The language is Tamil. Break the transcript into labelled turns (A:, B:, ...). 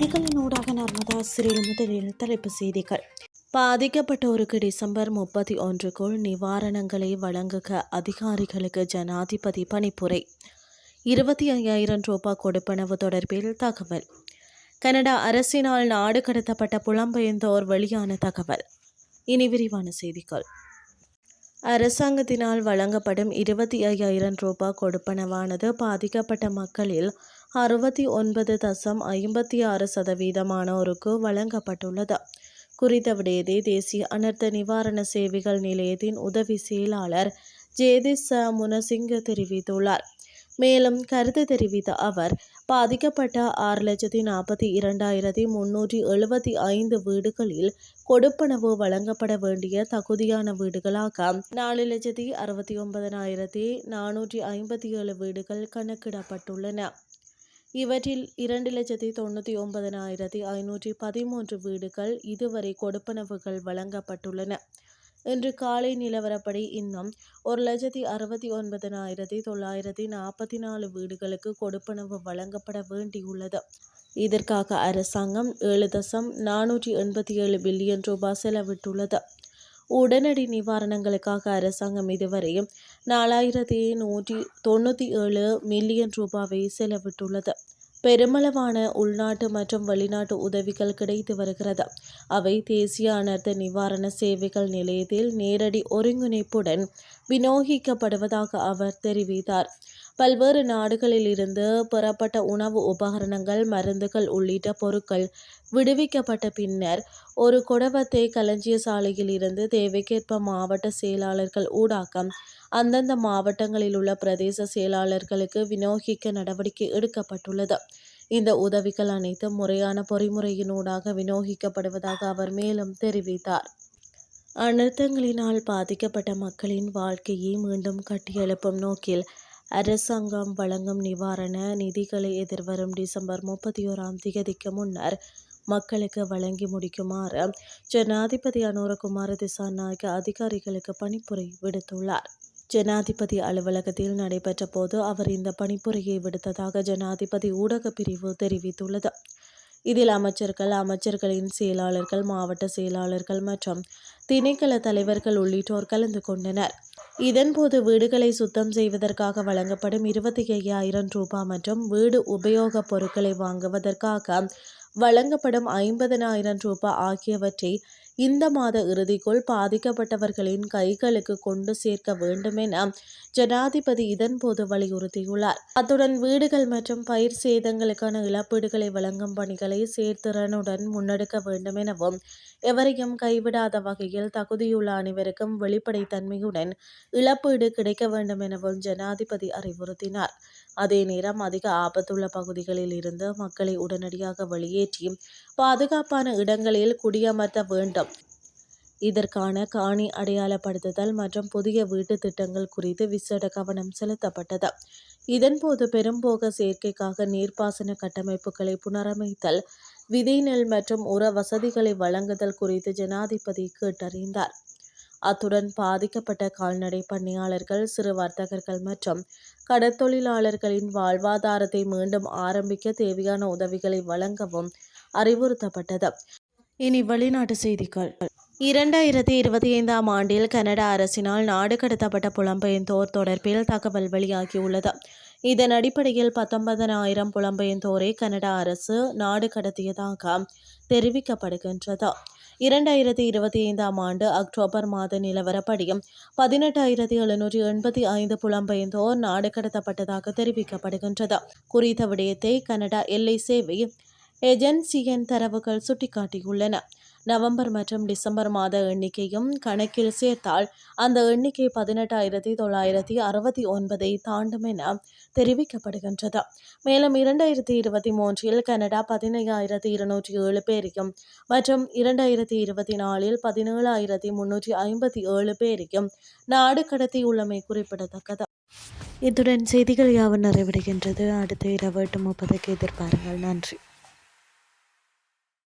A: செய்திகளின் ஊடாக நர்மதா சிறில் முதலில் தலைப்பு செய்திகள். பாதிக்கப்பட்டோருக்கு டிசம்பர் முப்பத்தி ஒன்றுக்குள் நிவாரணங்களை வழங்குக அதிகாரிகளுக்கு ஜனாதிபதி பணிப்புரை. இருபத்தி ஐயாயிரம் ரூபாய் கொடுப்பனவு தொடர்பில் தகவல். கனடா அரசினால் நாடு கடத்தப்பட்ட புலம்பெயர்ந்தோர் வெளியான தகவல். இனி விரிவான செய்திகள். அரசாங்கத்தினால் வழங்கப்படும் இருபத்தி ஐயாயிரம் ரூபாய் கொடுப்பனவானது பாதிக்கப்பட்ட மக்களில் அறுபத்தி ஒன்பது தசம் ஐம்பத்தி ஆறு சதவீதமானோருக்கு வழங்கப்பட்டுள்ளது. குறித்த விடயத்தை தேசிய அனர்த்த நிவாரண சேவைகள் நிலையத்தின் உதவி செயலாளர் ஜேதிஸ் முனசிங்க தெரிவித்துள்ளார். மேலும் கருத்து தெரிவித்த அவர் பாதிக்கப்பட்ட ஆறு லட்சத்தி நாற்பத்தி இரண்டாயிரத்தி முன்னூற்றி எழுபத்தி ஐந்து வீடுகளில் கொடுப்பனவு வழங்கப்பட வேண்டிய தகுதியான வீடுகளாக நாலு லட்சத்தி அறுபத்தி ஒன்பதனாயிரத்தி நானூற்றி ஐம்பத்தி ஏழு வீடுகள் கணக்கிடப்பட்டுள்ளன. இவற்றில் இரண்டு லட்சத்தி தொண்ணூற்றி ஒன்பதனாயிரத்தி ஐநூற்றி பதிமூன்று வீடுகள் இதுவரை கொடுப்பனவுகள் வழங்கப்பட்டுள்ளன. இன்று காலை நிலவரப்படி இன்னும் ஒரு லட்சத்தி அறுபத்தி ஒன்பதனாயிரத்தி தொள்ளாயிரத்தி நாற்பத்தி நாலு வீடுகளுக்கு கொடுப்பனவு வழங்கப்பட வேண்டியுள்ளது. இதற்காக அரசாங்கம் ஏழு தசம் நானூற்றி எண்பத்தி ஏழு பில்லியன் ரூபாய் செலவிட்டுள்ளது. உடனடி நிவாரணங்களுக்காக அரசாங்கம் இதுவரையும் நாலாயிரத்தி நூற்றி தொண்ணூற்றி ஏழு மில்லியன் ரூபாவை செலவிட்டுள்ளது. பெருமளவான உள்நாட்டு மற்றும் வெளிநாட்டு உதவிகள் கிடைத்து வருகிறது. அவை தேசிய அனர்த்த நிவாரண சேவைகள் நிலையத்தில் நேரடி ஒருங்கிணைப்புடன் விநியோகிக்கப்படுவதாக அவர் தெரிவித்தார். பல்வேறு நாடுகளில் இருந்து பெறப்பட்ட உணவு உபகரணங்கள் மருந்துகள் உள்ளிட்ட பொருட்கள் விடுவிக்கப்பட்ட பின்னர் ஒரு குடவத்தை களஞ்சிய சாலையில் இருந்து தேவைக்கேற்ப மாவட்ட செயலாளர்கள் ஊடாக்கம் அந்தந்த மாவட்டங்களில் உள்ள பிரதேச செயலாளர்களுக்கு விநியோகிக்க நடவடிக்கை எடுக்கப்பட்டுள்ளது. இந்த உதவிகள் அனைத்தும் முறையான பொறிமுறையினூடாக விநியோகிக்கப்படுவதாக அவர் மேலும் தெரிவித்தார். அனர்த்தங்களினால் பாதிக்கப்பட்ட மக்களின் வாழ்க்கையை மீண்டும் கட்டியெழுப்பும் நோக்கில் அரசாங்கம் வழங்கும் நிவாரண நிதிகளை எதிர்வரும் டிசம்பர் முப்பத்தி ஓராம் திகதிக்கு முன்னர் மக்களுக்கு வழங்கி முடிக்குமாறு ஜனாதிபதி அனுரகுமார திசாநாயக்க அதிகாரிகளுக்கு பணிப்புரை விடுத்துள்ளார். ஜனாதிபதி அலுவலகத்தில் நடைபெற்ற போது அவர் இந்த பணிப்புரையை விடுத்ததாக ஜனாதிபதி ஊடக பிரிவு தெரிவித்துள்ளது. இதில் அமைச்சர்கள் அமைச்சர்களின் செயலாளர்கள் மாவட்ட செயலாளர்கள் மற்றும் திணைக்கள தலைவர்கள் உள்ளிட்டோர் கலந்து கொண்டனர். இதன்போது வீடுகளை சுத்தம் செய்வதற்காக வழங்கப்படும் இருபத்தி ஐயாயிரம் ரூபாய் மற்றும் வீடு உபயோகப் பொருட்களை வாங்குவதற்காக வழங்கப்படும் ஐம்பதனாயிரம் ரூபாய் ஆகியவற்றை இந்த மாத இறுதிக்குள் பாதிக்கப்பட்டவர்களின் கைகளுக்கு கொண்டு சேர்க்க வேண்டும் என ஜனாதிபதி இதன்போது வலியுறுத்தியுள்ளார். அத்துடன் வீடுகள் மற்றும் பயிர் சேதங்களுக்கான இழப்பீடுகளை வழங்கும் பணிகளை சேர்த்திறனுடன் முன்னெடுக்க வேண்டும் எனவும் எவரையும் கைவிடாத வகையில் தகுதியுள்ள அனைவருக்கும் வெளிப்படைத்தன்மையுடன் இழப்பீடு கிடைக்க வேண்டும் எனவும் ஜனாதிபதி அறிவுறுத்தினார். அதே நேரம் அதிக ஆபத்துள்ள பகுதிகளில் இருந்து மக்களை உடனடியாக வெளியேற்றி பாதுகாப்பான இடங்களில் குடியமர்த்த வேண்டும். இதற்கான காணி அடையாளப்படுத்துதல் மற்றும் புதிய வீட்டு திட்டங்கள் குறித்து விசேட கவனம் செலுத்தப்பட்டது. இதன்போது பெரும்போக சேர்க்கைக்காக நீர்ப்பாசன கட்டமைப்புகளை புனரமைத்தல் விதை நெல் மற்றும் உர வசதிகளை வழங்குதல் குறித்து ஜனாதிபதி கேட்டறிந்தார். அத்துடன் பாதிக்கப்பட்ட கால்நடை பணியாளர்கள் சிறு வர்த்தகர்கள் மற்றும் கடற்தொழிலாளர்களின் வாழ்வாதாரத்தை மீண்டும் ஆரம்பிக்க தேவையான உதவிகளை வழங்கவும் அறிவுறுத்தப்பட்டது. இனி வெளிநாட்டு செய்திகள். இரண்டாயிரத்தி இருபத்தி ஐந்தாம் ஆண்டில் கனடா அரசினால் நாடு கடத்தப்பட்ட புலம்பெயர்ந்தோர் தொடர்பில் தகவல் வெளியாகியுள்ளது. இதன் அடிப்படையில் பத்தொன்பதனாயிரம் புலம்பெயர்ந்தோரை கனடா அரசு நாடு கடத்தியதாக தெரிவிக்கப்படுகின்றது. இரண்டாயிரத்தி இருபத்தி ஐந்தாம் ஆண்டு அக்டோபர் மாத நிலவரப்படியும் பதினெட்டாயிரத்தி எழுநூற்றி எண்பத்தி ஐந்து புலம்பெயர்ந்தோர் நாடு கடத்தப்பட்டதாக தெரிவிக்கப்படுகின்றது. குறித்த விடயத்தை கனடா எல்லை சேவை ஏஜென்சியின் தரவுகள் சுட்டிக்காட்டியுள்ளன. நவம்பர் மற்றும் டிசம்பர் மாத எண்ணிக்கையும் கணக்கில் சேர்த்தால் அந்த எண்ணிக்கை பதினெட்டாயிரத்தி தொள்ளாயிரத்தி அறுபத்தி ஒன்பதை தாண்டும் என தெரிவிக்கப்படுகின்றது. மேலும் இரண்டாயிரத்தி இருபத்தி மூன்றில் கனடா பதினையாயிரத்தி இருநூற்றி ஏழு பேரையும் மற்றும் இரண்டாயிரத்தி இருபத்தி நாலில் பதினேழாயிரத்தி முன்னூற்றி ஐம்பத்தி ஏழு பேரையும் நாடு கடத்தியுள்ளமை குறிப்பிடத்தக்கது. இத்துடன் செய்திகள் யாவும் நிறைவடைகின்றது. அடுத்த இரவு எட்டு முப்பதுக்கு எதிர்பாருங்கள். நன்றி.